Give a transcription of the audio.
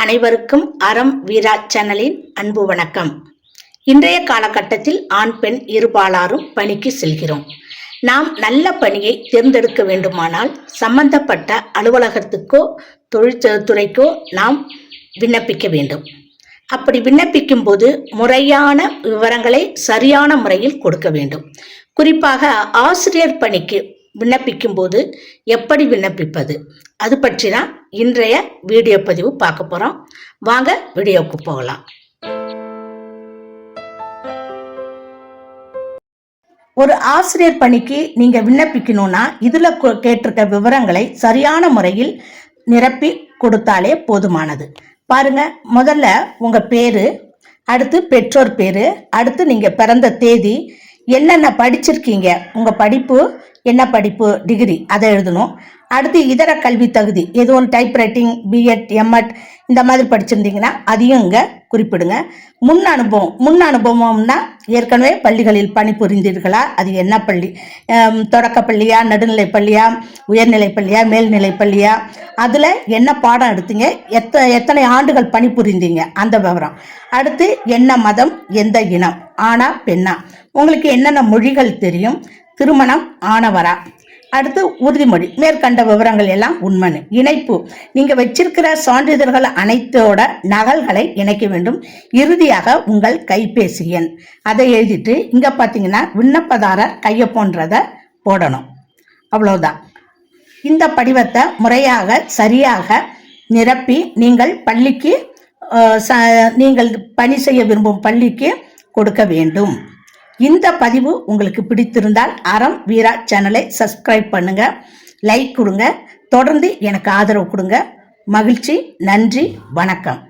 அனைவருக்கும் அறம் வீரா சேனலின் அன்பு வணக்கம். இன்றைய காலகட்டத்தில் ஆண் பெண் இருபாலாரும் பணிக்கு செல்கிறோம். நாம் நல்ல பணியை தேர்ந்தெடுக்க வேண்டுமானால் சம்பந்தப்பட்ட அலுவலகத்துக்கோ தொழிற்துறைக்கோ நாம் விண்ணப்பிக்க வேண்டும். அப்படி விண்ணப்பிக்கும் போது முறையான விவரங்களை சரியான முறையில் கொடுக்க வேண்டும். குறிப்பாக ஆசிரியர் பணிக்கு விண்ணப்பிக்கும் போது எப்படி விண்ணப்பிப்பது? அது பற்றி தான் இன்றைய வீடியோ பதிவு பார்க்க போகிறோம் வாங்க வீடியோவுக்கு போகலாம். ஒரு ஆசிரியர் பணிக்கு நீங்க விண்ணப்பிக்கணும்னா இதுல கேட்டிருக்க விவரங்களை சரியான முறையில் நிரப்பி கொடுத்தாலே போதுமானது. பாருங்க முதல்ல உங்க பேரு அடுத்து பெற்றோர் பேரு அடுத்து நீங்க பிறந்த தேதி என்னென்ன படிச்சிருக்கீங்க? உங்கள் படிப்பு என்ன படிப்பு? டிகிரி அதை எழுதணும். அடுத்து இதர கல்வி தகுதி. ஏதோ ஒன்று டைப் ரைட்டிங் பிஎட் எம்எட் இந்த மாதிரி படிச்சிருந்தீங்கன்னா அதையும் இங்கே குறிப்பிடுங்க. முன் அனுபவம். முன் அனுபவம்னா ஏற்கனவே பள்ளிகளில் பணிபுரிந்தீர்களா? அது என்ன பள்ளி? தொடக்கப்பள்ளியா நடுநிலை பள்ளியா உயர்நிலை பள்ளியா மேல்நிலை பள்ளியா? அதில் என்ன பாடம் எடுத்தீங்க? எத்த எத்தனை ஆண்டுகள் பணிபுரிந்தீங்க? அந்த விவரம். அடுத்து என்ன மதம் எந்த இனம்? ஆனா பெண்ணா? உங்களுக்கு என்னென்ன மொழிகள் தெரியும்? திருமணம் ஆனவரா? அடுத்து உறுதிமொழி. மேற்கண்ட விவரங்கள் எல்லாம் உண்மைன்னு இணைப்பு. நீங்க வச்சிருக்கிற சான்றிதழ்கள் அனைத்தோட நகல்களை இணைக்க வேண்டும். இறுதியாக உங்கள் கைபேசி எண். அதை எழுதிட்டு இங்க பாத்தீங்கன்னா விண்ணப்பதாரர் கையொப்பன்றத போடணும். அவ்வளவுதான். இந்த படிவத்தை முறையாக சரியாக நிரப்பி நீங்கள் பள்ளிக்கு நீங்கள் பணி செய்ய விரும்பும் பள்ளிக்கு கொடுக்க வேண்டும். இந்த பதிவு உங்களுக்கு பிடித்திருந்தால் அறம் வீரா சேனலை சப்ஸ்கிரைப் பண்ணுங்க லைக் கொடுங்க தொடர்ந்து எனக்கு ஆதரவு கொடுங்க. மகிழ்ச்சி நன்றி வணக்கம்.